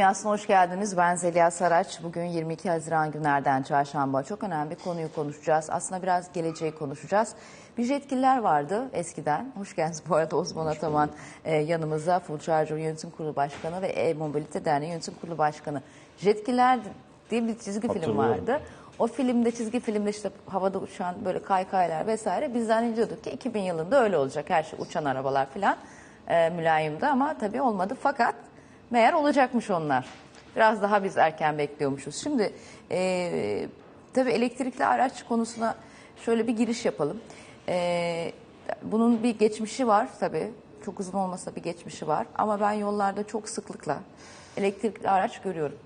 Dünyası'na hoş geldiniz. Ben Zeliha Saraç. Bugün 22 Haziran günlerden çarşamba. Çok önemli bir konuyu konuşacağız. Aslında biraz geleceği konuşacağız. Bir yetkililer vardı eskiden. Hoş geldiniz bu arada Osman Ataman e, yanımızda. Full Charger Yönetim Kurulu Başkanı ve E-Mobilite Derneği Yönetim Kurulu Başkanı. Jetkiler diye bir çizgi film vardı. O filmde çizgi filmde işte havada uçan böyle kaykaylar vesaire biz zannediyorduk ki 2000 yılında öyle olacak. Her şey uçan arabalar falan e, mülayimdi ama tabii olmadı. Fakat meğer olacakmış onlar. Biraz daha biz erken bekliyormuşuz. Şimdi e, tabii elektrikli araç konusuna şöyle bir giriş yapalım. E, bunun bir geçmişi var tabii. Çok uzun olmasa bir geçmişi var. Ama ben yollarda çok sıklıkla elektrikli araç görüyorum.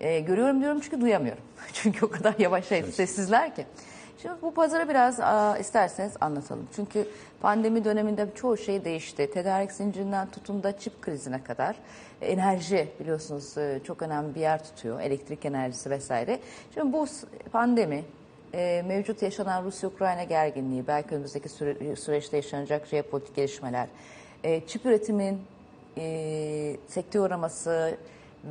E, görüyorum diyorum çünkü duyamıyorum. çünkü o kadar yavaş sessizler ki. Şimdi bu pazara biraz aa, isterseniz anlatalım. Çünkü pandemi döneminde çoğu şey değişti. Tedarik zincirinden tutun da çip krizine kadar. Enerji biliyorsunuz e, çok önemli bir yer tutuyor. Elektrik enerjisi vesaire. Şimdi bu pandemi e, mevcut yaşanan Rusya-Ukrayna gerginliği, belki önümüzdeki süre- süreçte yaşanacak jeopolitik gelişmeler, e, çip üretiminin e, sekteye uğraması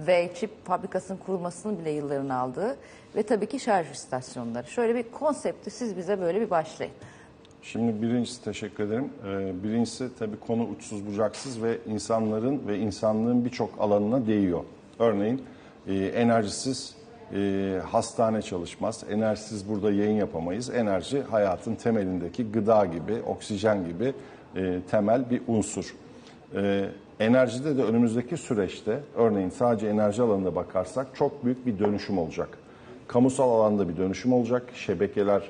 ve çip fabrikasının kurulmasının bile yıllarını aldığı ve tabii ki şarj istasyonları. Şöyle bir konsepti siz bize böyle bir başlayın. Şimdi birincisi teşekkür ederim. Ee, Birincisi tabii konu uçsuz bucaksız ve insanların ve insanlığın birçok alanına değiyor. Örneğin e, enerjisiz e, hastane çalışmaz, enerjisiz burada yayın yapamayız. Enerji hayatın temelindeki gıda gibi, oksijen gibi e, temel bir unsur. E, Enerjide de önümüzdeki süreçte örneğin sadece enerji alanına bakarsak çok büyük bir dönüşüm olacak. Kamusal alanda bir dönüşüm olacak. Şebekeler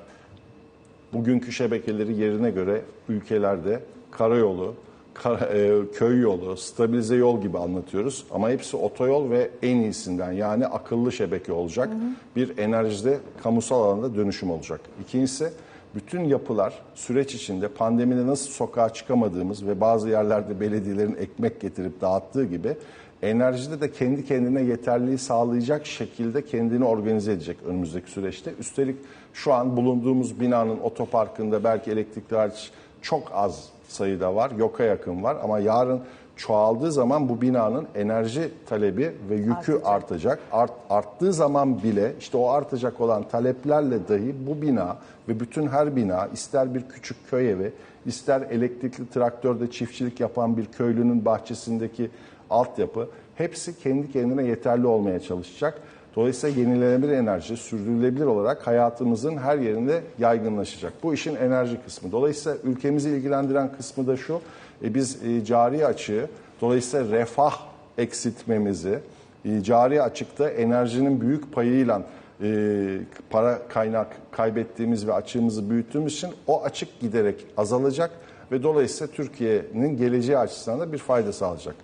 bugünkü şebekeleri yerine göre ülkelerde karayolu, kara- e, köy yolu, stabilize yol gibi anlatıyoruz. Ama hepsi otoyol ve en iyisinden yani akıllı şebeke olacak. Bir enerjide kamusal alanda dönüşüm olacak. İkincisi bütün yapılar süreç içinde pandemide nasıl sokağa çıkamadığımız ve bazı yerlerde belediyelerin ekmek getirip dağıttığı gibi enerjide de kendi kendine yeterliği sağlayacak şekilde kendini organize edecek önümüzdeki süreçte. Üstelik şu an bulunduğumuz binanın otoparkında belki elektrikli araç çok az sayıda var, yoka yakın var ama yarın çoğaldığı zaman bu binanın enerji talebi ve yükü Artacak. artacak. Art, arttığı zaman bile işte o artacak olan taleplerle dahi bu bina ve bütün her bina ister bir küçük köy evi, ister elektrikli traktörde çiftçilik yapan bir köylünün bahçesindeki altyapı hepsi kendi kendine yeterli olmaya çalışacak. Dolayısıyla yenilenebilir enerji sürdürülebilir olarak hayatımızın her yerinde yaygınlaşacak. Bu işin enerji kısmı. Dolayısıyla ülkemizi ilgilendiren kısmı da şu. E, biz e, cari açığı dolayısıyla refah eksiltmemizi, e, cari açıkta enerjinin büyük payıyla e, para kaynak kaybettiğimiz ve açığımızı büyüttüğümüz için o açık giderek azalacak ve dolayısıyla Türkiye'nin geleceği açısından da bir fayda sağlayacak.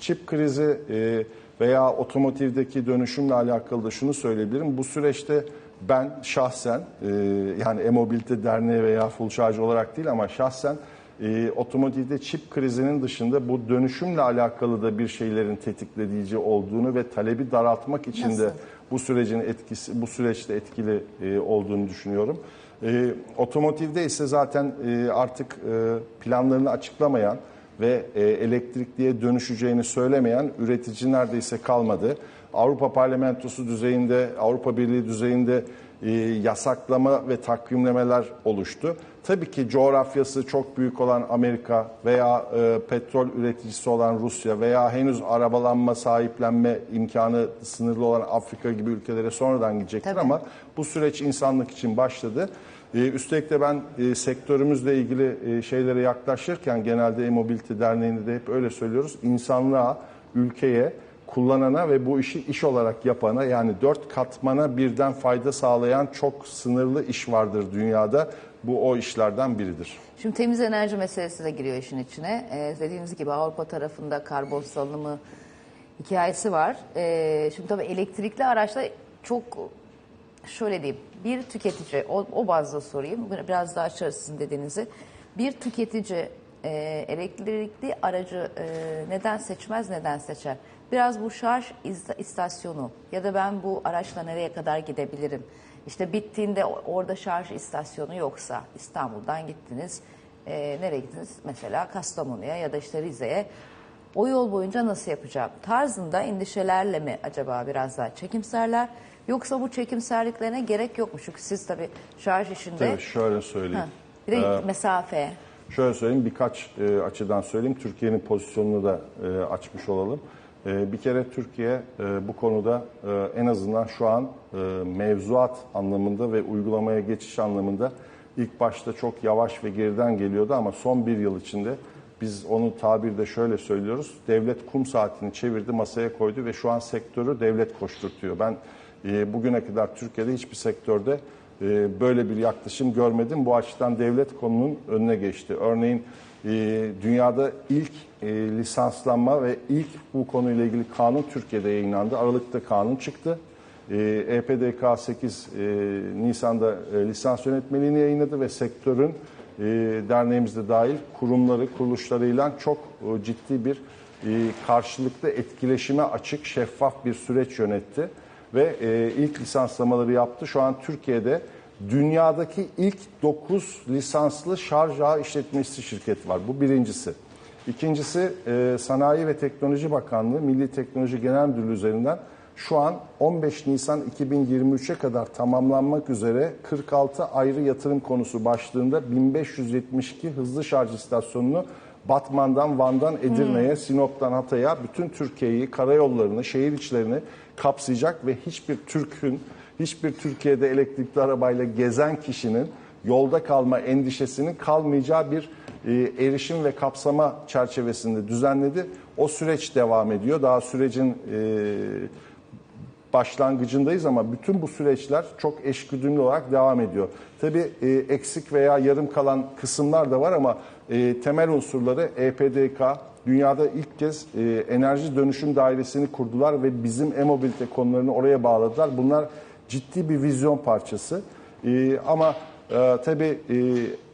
Çip krizi e, veya otomotivdeki dönüşümle alakalı da şunu söyleyebilirim. Bu süreçte ben şahsen e, yani E-Mobilite Derneği veya Full Charge olarak değil ama şahsen e, otomotivde çip krizinin dışında bu dönüşümle alakalı da bir şeylerin tetikleyici olduğunu ve talebi daraltmak için de bu sürecin etkisi bu süreçte etkili e, olduğunu düşünüyorum. E, otomotivde ise zaten e, artık e, planlarını açıklamayan ve e, elektrikliye dönüşeceğini söylemeyen üretici neredeyse kalmadı. Avrupa Parlamentosu düzeyinde, Avrupa Birliği düzeyinde e, yasaklama ve takvimlemeler oluştu. Tabii ki coğrafyası çok büyük olan Amerika veya e, petrol üreticisi olan Rusya veya henüz arabalanma, sahiplenme imkanı sınırlı olan Afrika gibi ülkelere sonradan gidecektir Tabii. ama bu süreç insanlık için başladı. Ee, üstelik de ben e, sektörümüzle ilgili e, şeylere yaklaşırken genelde E-Mobility Derneği'nde de hep öyle söylüyoruz. İnsanlığa, ülkeye, kullanana ve bu işi iş olarak yapana yani dört katmana birden fayda sağlayan çok sınırlı iş vardır dünyada. Bu o işlerden biridir. Şimdi temiz enerji meselesi de giriyor işin içine. Ee, dediğiniz gibi Avrupa tarafında karbon salınımı hikayesi var. Ee, şimdi tabii elektrikli araçlar çok şöyle diyeyim bir tüketici o, o bazda sorayım biraz daha açarız sizin dediğinizi. Bir tüketici e, elektrikli aracı e, neden seçmez neden seçer? Biraz bu şarj istasyonu ya da ben bu araçla nereye kadar gidebilirim? İşte bittiğinde orada şarj istasyonu yoksa İstanbul'dan gittiniz. e, nereye gittiniz? Mesela Kastamonu'ya ya da işte Rize'ye. o yol boyunca nasıl yapacağım tarzında endişelerle mi acaba biraz daha çekimserler yoksa bu çekimserliklerine gerek yok mu? Çünkü siz tabii şarj işinde Tabii şöyle söyleyeyim. Ha, bir de mesafe. Şöyle söyleyeyim birkaç e, açıdan söyleyeyim. Türkiye'nin pozisyonunu da e, açmış olalım. E, bir kere Türkiye e, bu konuda e, en azından şu an e, mevzuat anlamında ve uygulamaya geçiş anlamında ilk başta çok yavaş ve geriden geliyordu ama son bir yıl içinde biz onu tabirde şöyle söylüyoruz. Devlet kum saatini çevirdi, masaya koydu ve şu an sektörü devlet koşturtuyor. Ben bugüne kadar Türkiye'de hiçbir sektörde e, böyle bir yaklaşım görmedim. Bu açıdan devlet konunun önüne geçti. Örneğin e, dünyada ilk e, lisanslanma ve ilk bu konuyla ilgili kanun Türkiye'de yayınlandı. Aralıkta kanun çıktı. E, EPDK 8 e, Nisan'da e, lisans yönetmeliğini yayınladı ve sektörün e, derneğimiz de dahil kurumları, kuruluşlarıyla çok e, ciddi bir e, karşılıklı etkileşime açık, şeffaf bir süreç yönetti ve e, ilk lisanslamaları yaptı. Şu an Türkiye'de dünyadaki ilk 9 lisanslı şarj ağı işletmecisi şirketi var. Bu birincisi. İkincisi e, Sanayi ve Teknoloji Bakanlığı Milli Teknoloji Genel Müdürlüğü üzerinden şu an 15 Nisan 2023'e kadar tamamlanmak üzere 46 ayrı yatırım konusu başlığında 1572 hızlı şarj istasyonunu Batman'dan, Van'dan, Edirne'ye, Sinop'tan Hatay'a bütün Türkiye'yi, karayollarını, şehir içlerini kapsayacak ve hiçbir Türk'ün, hiçbir Türkiye'de elektrikli arabayla gezen kişinin yolda kalma endişesinin kalmayacağı bir e, erişim ve kapsama çerçevesinde düzenledi. O süreç devam ediyor. Daha sürecin e, başlangıcındayız ama bütün bu süreçler çok eşgüdümlü olarak devam ediyor. Tabii e, eksik veya yarım kalan kısımlar da var ama e, temel unsurları EPDK dünyada ilk kez e, enerji dönüşüm dairesini kurdular ve bizim e-mobilite konularını oraya bağladılar. Bunlar ciddi bir vizyon parçası. E, ama e, tabii e,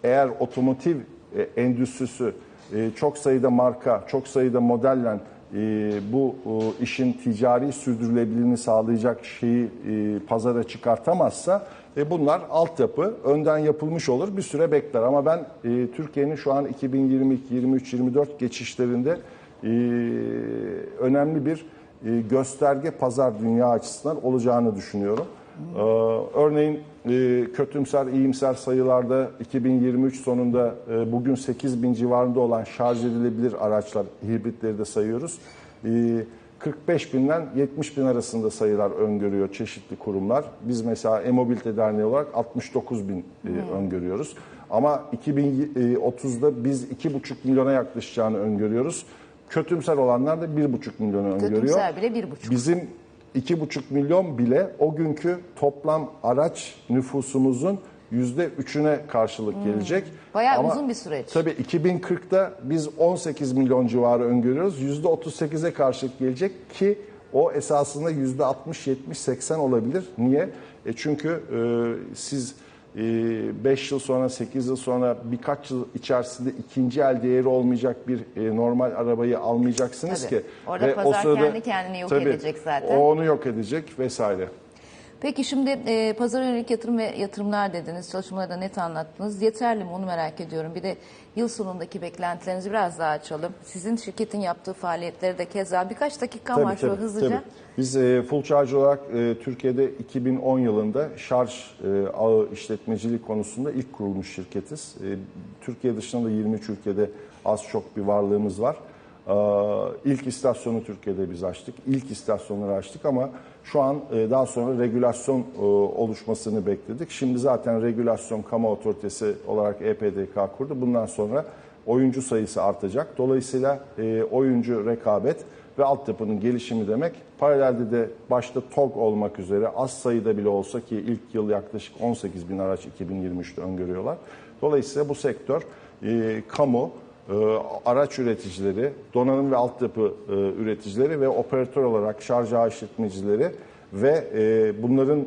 eğer otomotiv e, endüstrisi e, çok sayıda marka, çok sayıda modelle e, bu e, işin ticari sürdürülebilirliğini sağlayacak şeyi e, pazara çıkartamazsa e, bunlar altyapı önden yapılmış olur bir süre bekler. Ama ben e, Türkiye'nin şu an 2022, 23, 24 geçişlerinde e, önemli bir e, gösterge pazar dünya açısından olacağını düşünüyorum. Ee, örneğin e, kötümser, iyimser sayılarda 2023 sonunda e, bugün 8 bin civarında olan şarj edilebilir araçlar, hibritleri de sayıyoruz. E, 45 binden 70 bin arasında sayılar öngörüyor çeşitli kurumlar. Biz mesela E-Mobilite Derneği olarak 69 bin e, öngörüyoruz. Ama 2030'da biz 2,5 milyona yaklaşacağını öngörüyoruz. Kötümser olanlar da 1,5 milyonu öngörüyor. Kötümser bile bir buçuk. Bizim 2,5 milyon bile o günkü toplam araç nüfusumuzun %3'üne karşılık gelecek. Hmm. Bayağı Ama uzun bir süreç. Tabii 2040'da biz 18 milyon civarı öngörüyoruz. %38'e karşılık gelecek ki o esasında %60-70-80 olabilir. Niye? E çünkü e, siz 5 yıl sonra, 8 yıl sonra birkaç yıl içerisinde ikinci el değeri olmayacak bir e, normal arabayı almayacaksınız Tabii. ki. Orada pazar kendi kendini yok edecek zaten. O onu yok edecek vesaire. Peki şimdi e, pazar yönelik yatırım ve yatırımlar dediniz. Çalışmaları da net anlattınız. Yeterli mi onu merak ediyorum. Bir de yıl sonundaki beklentilerinizi biraz daha açalım. Sizin şirketin yaptığı faaliyetleri de keza birkaç dakika var şöyle hızlıca. tabii. Biz e, full charge olarak e, Türkiye'de 2010 yılında şarj e, ağı işletmecilik konusunda ilk kurulmuş şirketiz. E, Türkiye dışında da 23 ülkede az çok bir varlığımız var. İlk istasyonu Türkiye'de biz açtık. İlk istasyonları açtık ama şu an e, daha sonra regülasyon e, oluşmasını bekledik. Şimdi zaten regülasyon kamu otoritesi olarak EPDK kurdu. Bundan sonra oyuncu sayısı artacak. Dolayısıyla e, oyuncu rekabet ve altyapının gelişimi demek. Paralelde de başta TOG olmak üzere az sayıda bile olsa ki ilk yıl yaklaşık 18 bin araç 2023'te öngörüyorlar. Dolayısıyla bu sektör kamu, araç üreticileri, donanım ve altyapı e, üreticileri ve operatör olarak şarj ağı işletmecileri ve e, bunların e,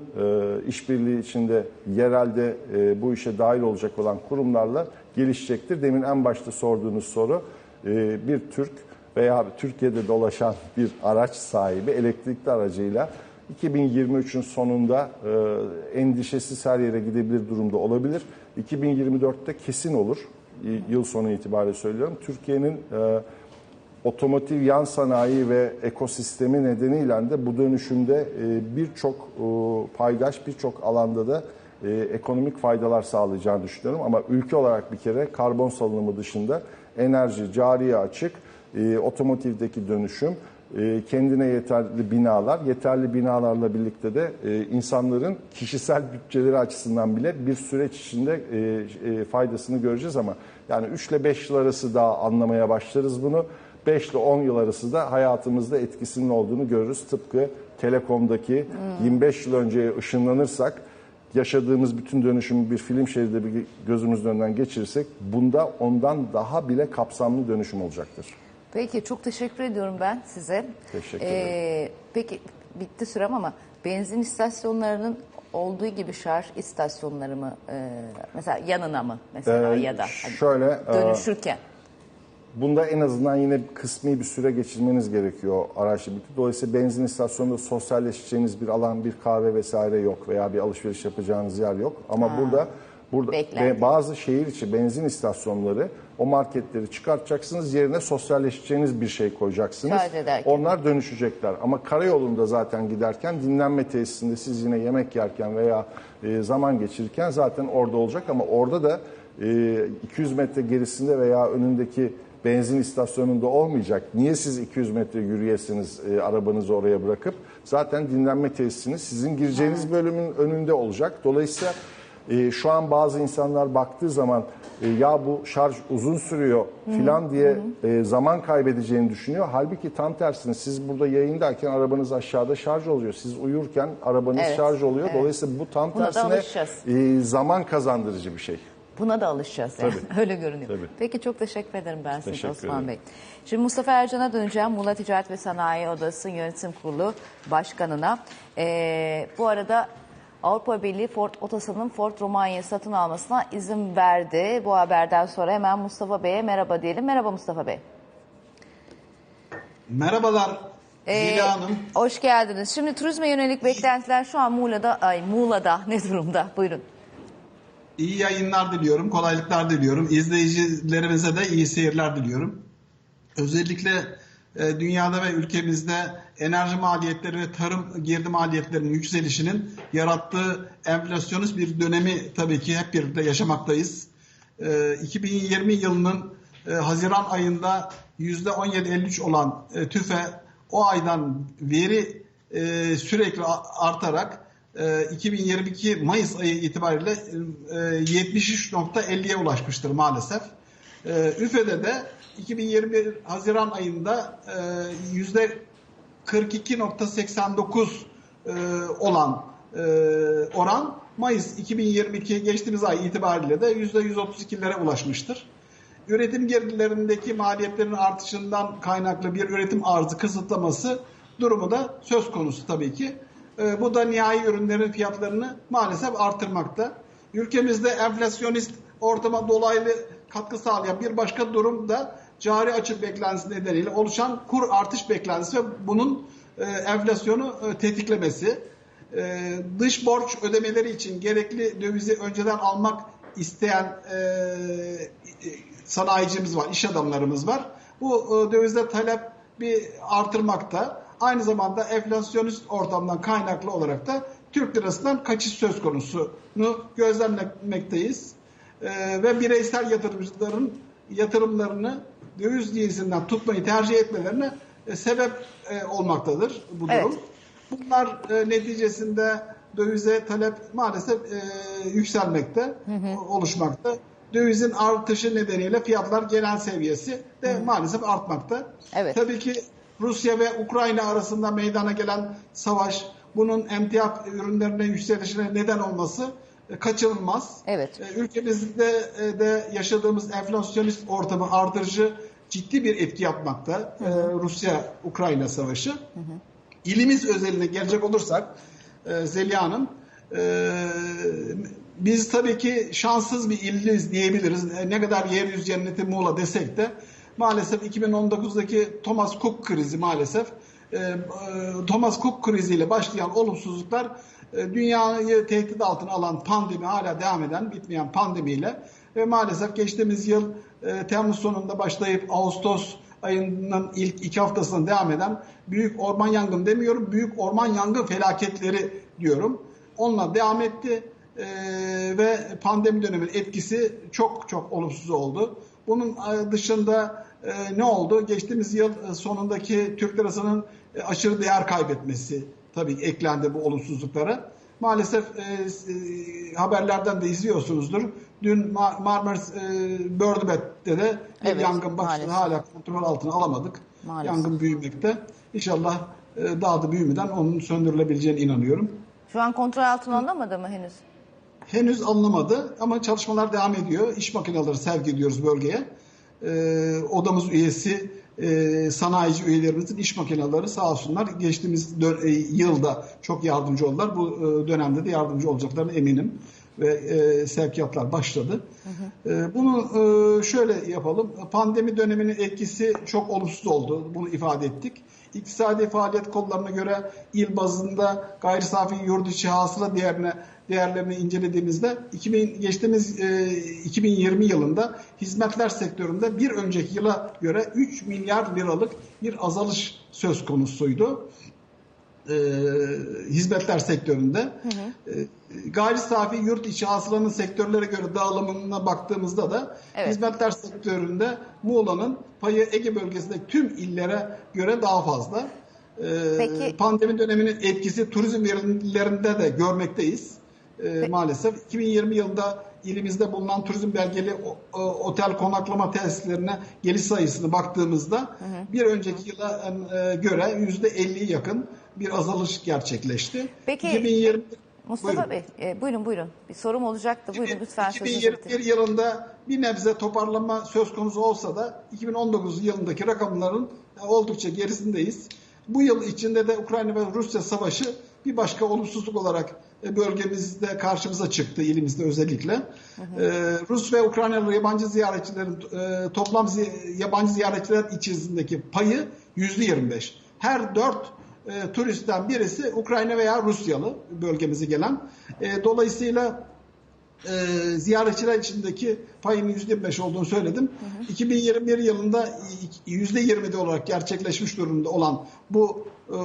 işbirliği içinde yerelde bu işe dahil olacak olan kurumlarla gelişecektir. Demin en başta sorduğunuz soru bir Türk veya Türkiye'de dolaşan bir araç sahibi elektrikli aracıyla 2023'ün sonunda endişesiz her yere gidebilir durumda olabilir. 2024'te kesin olur. Yıl sonu itibariyle söylüyorum. Türkiye'nin e, otomotiv yan sanayi ve ekosistemi nedeniyle de bu dönüşümde e, birçok e, paydaş birçok alanda da e, ekonomik faydalar sağlayacağını düşünüyorum. Ama ülke olarak bir kere karbon salınımı dışında enerji, cariye açık, e, otomotivdeki dönüşüm, kendine yeterli binalar, yeterli binalarla birlikte de e, insanların kişisel bütçeleri açısından bile bir süreç içinde e, e, faydasını göreceğiz ama yani 3 ile 5 yıl arası daha anlamaya başlarız bunu. 5 ile 10 yıl arası da hayatımızda etkisinin olduğunu görürüz. Tıpkı Telekom'daki 25 yıl önceye ışınlanırsak yaşadığımız bütün dönüşümü bir film şeridi bir gözümüzün önünden geçirirsek bunda ondan daha bile kapsamlı dönüşüm olacaktır. Peki çok teşekkür ediyorum ben size. Teşekkür Ee, peki bitti sürem ama benzin istasyonlarının olduğu gibi şarj istasyonları mı e, mesela yanına mı mesela Ee, ya da hani şöyle, e, dönüşürken Bunda en azından yine kısmi bir süre geçirmeniz gerekiyor araçla birlikte. Dolayısıyla benzin istasyonunda sosyalleşeceğiniz bir alan, bir kahve vesaire yok veya bir alışveriş yapacağınız yer yok. Ama burada burada Beklenti. ve bazı şehir içi benzin istasyonları o marketleri çıkartacaksınız yerine sosyalleşeceğiniz bir şey koyacaksınız. Onlar dönüşecekler. Ama karayolunda zaten giderken dinlenme tesisinde siz yine yemek yerken veya e, zaman geçirirken zaten orada olacak ama orada da e, 200 metre gerisinde veya önündeki benzin istasyonunda olmayacak. Niye siz 200 metre yürüyesiniz e, arabanızı oraya bırakıp? Zaten dinlenme tesisiniz sizin gireceğiniz bölümün önünde olacak. Dolayısıyla e, şu an bazı insanlar baktığı zaman e, ya bu şarj uzun sürüyor filan diye e, zaman kaybedeceğini düşünüyor. Halbuki tam tersine siz burada yayındayken arabanız aşağıda şarj oluyor. Siz uyurken arabanız Evet, şarj oluyor. evet. Dolayısıyla bu tam Buna da tersine alışacağız. e, zaman kazandırıcı bir şey. Buna da alışacağız yani. Öyle görünüyor. Tabii. Peki çok teşekkür ederim ben size Teşekkür Osman ederim. Bey. Şimdi Mustafa Ercan'a döneceğim. Muğla Ticaret ve Sanayi Odası Yönetim Kurulu Başkanı'na. Ee, bu arada Avrupa Birliği Ford Otosan'ın Ford Romanya'yı satın almasına izin verdi. Bu haberden sonra hemen Mustafa Bey'e merhaba diyelim. Merhaba Mustafa Bey. Merhabalar Ee, Zeliha Hanım. Hoş geldiniz. Şimdi turizme yönelik beklentiler şu an Muğla'da, ay Muğla'da ne durumda? Buyurun. İyi yayınlar diliyorum, kolaylıklar diliyorum. İzleyicilerimize de iyi seyirler diliyorum. Özellikle dünyada ve ülkemizde enerji maliyetleri ve tarım girdi maliyetlerinin yükselişinin yarattığı enflasyonist bir dönemi tabii ki hep birlikte yaşamaktayız. E, 2020 yılının e, Haziran ayında %17.53 olan e, TÜFE o aydan veri e, sürekli artarak e, 2022 Mayıs ayı itibariyle e, 73.50'ye ulaşmıştır maalesef. E, üfede de 2021 Haziran ayında e, yüzde 42.89 e, olan e, oran Mayıs 2022 geçtiğimiz ay itibariyle de yüzde 132'lere ulaşmıştır. Üretim girdilerindeki maliyetlerin artışından kaynaklı bir üretim arzı kısıtlaması durumu da söz konusu tabii ki. E, bu da nihai ürünlerin fiyatlarını maalesef artırmakta. Ülkemizde enflasyonist ortama dolaylı katkı sağlayan bir başka durum da cari açık beklentisi nedeniyle oluşan kur artış beklentisi ve bunun e, enflasyonu e, tetiklemesi. E, dış borç ödemeleri için gerekli dövizi önceden almak isteyen e, e, sanayicimiz var, iş adamlarımız var. Bu e, dövizde talep bir artırmakta. Aynı zamanda enflasyonist ortamdan kaynaklı olarak da Türk lirasından kaçış söz konusunu gözlemlemekteyiz. E, ve bireysel yatırımcıların yatırımlarını döviz cinsinden tutmayı tercih etmelerine e, sebep e, olmaktadır bu durum. Evet. Bunlar e, neticesinde dövize talep maalesef e, yükselmekte, oluşmakta. Dövizin artışı nedeniyle fiyatlar genel seviyesi de maalesef artmakta. Evet. Tabii ki Rusya ve Ukrayna arasında meydana gelen savaş, bunun emtia ürünlerine yükselişine neden olması kaçınılmaz. Evet. E, Ülkemizde e, de yaşadığımız enflasyonist ortamı artırıcı ciddi bir etki yapmakta. E, Rusya-Ukrayna savaşı. İlimiz özeline gelecek olursak e, Zeliha Hanım, e, biz tabii ki şanssız bir illiz diyebiliriz. E, ne kadar yeryüzü cenneti Muğla desek de maalesef 2019'daki Thomas Cook krizi maalesef e, e, Thomas Cook kriziyle başlayan olumsuzluklar e, dünyayı tehdit altına alan pandemi hala devam eden bitmeyen pandemiyle ve maalesef geçtiğimiz yıl e, Temmuz sonunda başlayıp Ağustos ayının ilk iki haftasından devam eden büyük orman yangın demiyorum, büyük orman yangın felaketleri diyorum. Onunla devam etti e, ve pandemi döneminin etkisi çok çok olumsuz oldu. Bunun e, dışında e, ne oldu? Geçtiğimiz yıl e, sonundaki Türk lirasının e, aşırı değer kaybetmesi tabii eklendi bu olumsuzluklara. Maalesef e, e, haberlerden de izliyorsunuzdur. Dün Mar- Marmaris e, Bördübet'te de bir Evet, yangın başladı. Hala kontrol altına alamadık. Maalesef. Yangın büyümekte. İnşallah e, daha da büyümeden onun söndürülebileceğine inanıyorum. Şu an kontrol altına alınamadı mı henüz? Henüz alınamadı ama çalışmalar devam ediyor. İş makineleri sevk ediyoruz bölgeye. Ee, odamız üyesi e, sanayici üyelerimizin iş makineleri sağ olsunlar geçtiğimiz e, yılda çok yardımcı oldular. Bu e, dönemde de yardımcı olacaklarına eminim ve e, sevkiyatlar başladı. E, bunu e, şöyle yapalım. Pandemi döneminin etkisi çok olumsuz oldu. Bunu ifade ettik. İktisadi faaliyet kollarına göre il bazında gayri safi yurt içi hasıla değerine değerlerini incelediğimizde 2000, geçtiğimiz e, 2020 yılında hizmetler sektöründe bir önceki yıla göre 3 milyar liralık bir azalış söz konusuydu. E, hizmetler sektöründe. E, gayri safi yurt içi hasılanın sektörlere göre dağılımına baktığımızda da Evet. hizmetler sektöründe Muğla'nın payı Ege bölgesindeki tüm illere göre daha fazla. E, Peki- Pandemi döneminin etkisi turizm verilerinde de görmekteyiz. E, maalesef 2020 yılında ilimizde bulunan turizm belgeli o- otel konaklama tesislerine geliş sayısını baktığımızda bir önceki yıla e, göre %50'ye yakın bir azalış gerçekleşti. Peki, 2020 Mustafa Buyurun. Bey, e, buyurun buyurun. Bir sorum olacaktı. Buyurun lütfen sözünüzü bitirin. 2021 yılında bir nebze toparlama söz konusu olsa da 2019 yılındaki rakamların oldukça gerisindeyiz. Bu yıl içinde de Ukrayna ve Rusya savaşı bir başka olumsuzluk olarak e, bölgemizde karşımıza çıktı, ilimizde özellikle. Ee, Rus ve Ukraynalı yabancı ziyaretçilerin e, toplam zi- yabancı ziyaretçiler içerisindeki payı %25. Her dört e, turistten birisi Ukrayna veya Rusyalı bölgemize gelen. E, dolayısıyla e, ziyaretçiler içindeki payının %25 olduğunu söyledim. 2021 yılında %20'de olarak gerçekleşmiş durumda olan bu e,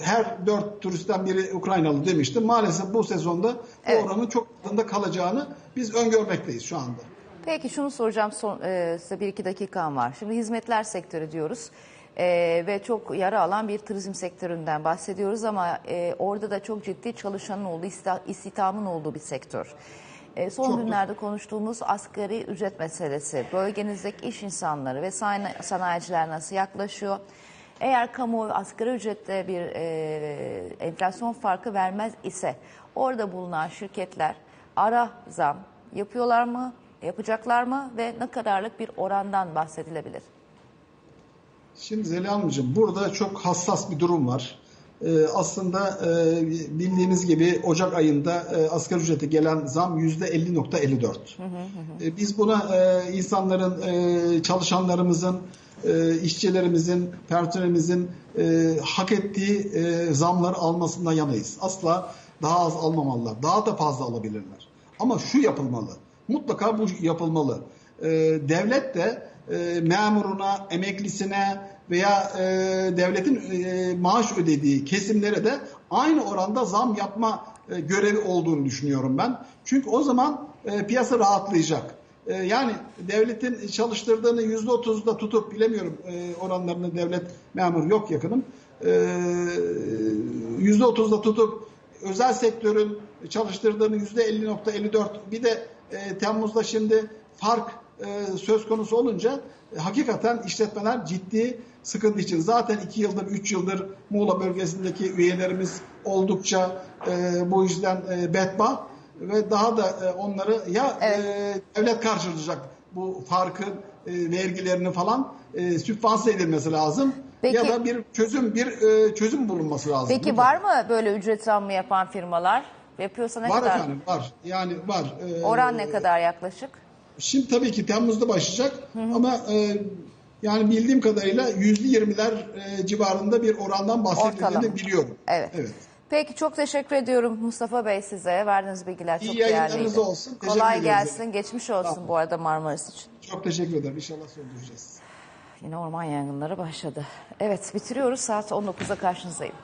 her dört turistten biri Ukraynalı demiştim. Maalesef bu sezonda Evet. bu oranın çok altında kalacağını biz öngörmekteyiz şu anda. Peki şunu soracağım son, e, size bir iki dakikam var. Şimdi hizmetler sektörü diyoruz E, ve çok yara alan bir turizm sektöründen bahsediyoruz ama e, orada da çok ciddi çalışanın olduğu, istihdamın olduğu bir sektör. E, son Çok günlerde konuştuğumuz asgari ücret meselesi, bölgenizdeki iş insanları ve sana- sanayiciler nasıl yaklaşıyor? Eğer kamuoyu asgari ücrette bir e, enflasyon farkı vermez ise orada bulunan şirketler ara zam yapıyorlar mı, yapacaklar mı ve ne kadarlık bir orandan bahsedilebilir? Şimdi Zeliha Hanımcığım burada çok hassas bir durum var. Ee, aslında e, bildiğiniz gibi Ocak ayında e, asgari ücrete gelen zam %50.54. E, biz buna insanların, çalışanlarımızın, işçilerimizin, personelimizin hak ettiği zamları almasından yanayız. Asla daha az almamalılar. Daha da fazla alabilirler. Ama şu yapılmalı. Mutlaka bu yapılmalı. Devlet de e, memuruna, emeklisine veya e, devletin e, maaş ödediği kesimlere de aynı oranda zam yapma e, görevi olduğunu düşünüyorum ben. Çünkü o zaman e, piyasa rahatlayacak. E, yani devletin çalıştırdığını yüzde otuzda tutup bilemiyorum e, oranlarını devlet memur yok yakınım. E, Yüzde otuzda tutup özel sektörün çalıştırdığını yüzde 50.54 bir de e, Temmuz'da şimdi fark e, söz konusu olunca e, hakikaten işletmeler ciddi sıkıntı için. Zaten iki yıldır, üç yıldır Muğla bölgesindeki üyelerimiz oldukça e, bu yüzden e, bedbaht ve daha da e, onları ya Evet. e, devlet karşılayacak bu farkın e, vergilerini falan e, sübvanse edilmesi lazım. Peki- ya da bir çözüm bir e, çözüm bulunması lazım. Peki Mutlaka. var mı böyle ücret zammı yapan firmalar? Yapıyorsa ne Var kadar? efendim var. Yani var. Ee, Oran ne kadar yaklaşık? Şimdi tabii ki Temmuz'da başlayacak ama e, yani bildiğim kadarıyla yüzde yirmiler e, civarında bir orandan bahsedildiğini biliyorum. Evet. Evet. Peki çok teşekkür ediyorum Mustafa Bey size. Verdiğiniz bilgiler İyi çok değerliydi. olsun. Teşekkür Kolay ediyorum. gelsin. Geçmiş olsun olun. bu arada Marmaris için. Çok teşekkür ederim. İnşallah söndüreceğiz. Yine orman yangınları başladı. Evet bitiriyoruz. Saat 19'da karşınızdayım.